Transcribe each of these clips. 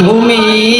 তুমি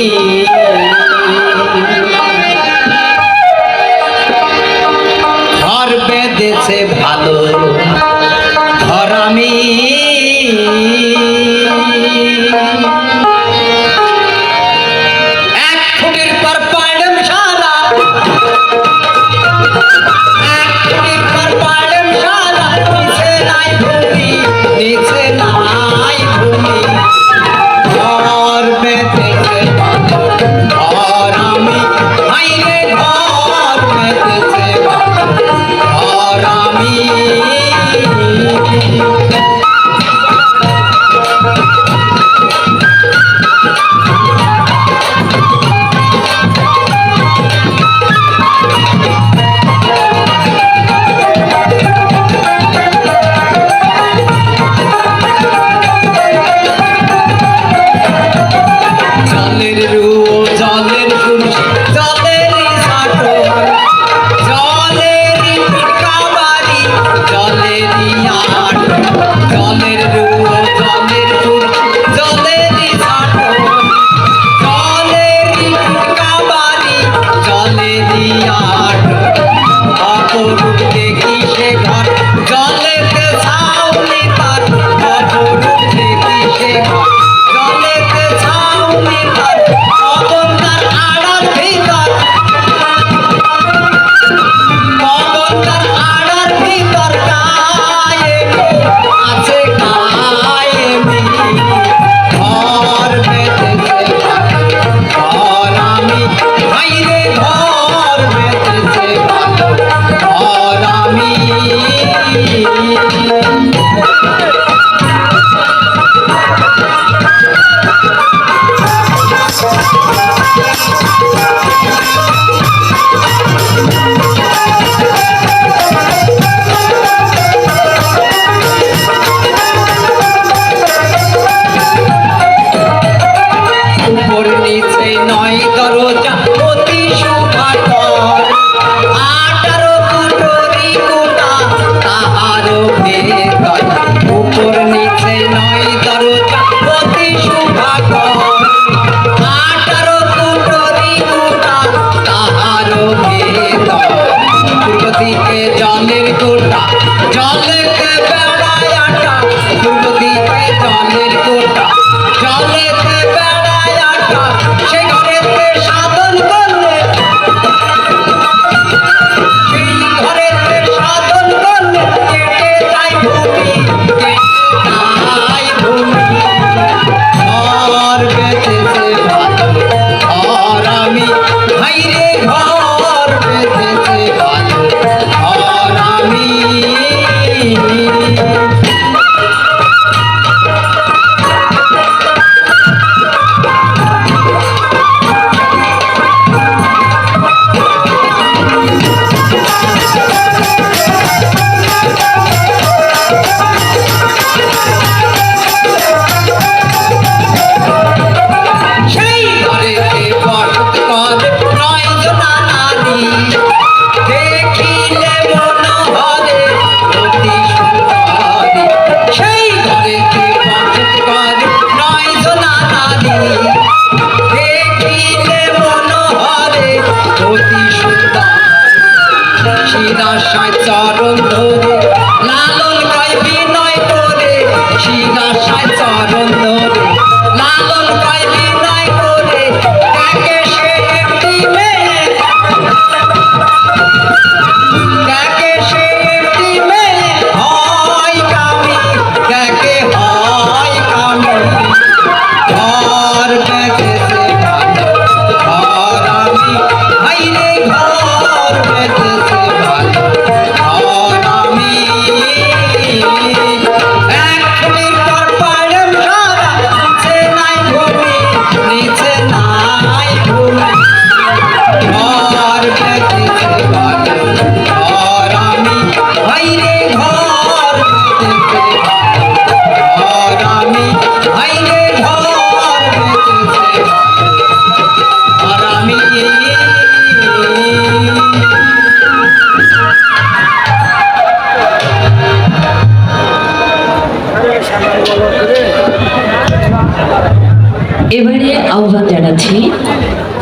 আহ্বান জানাচ্ছি।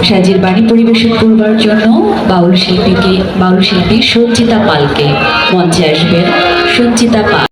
সাজির বাণী পরিবেশন করবার জন্য বাউল শিল্পীকে বাউল শিল্পী সঞ্চিতা পালকে। মঞ্চে আসবেন সঞ্চিতা পাল।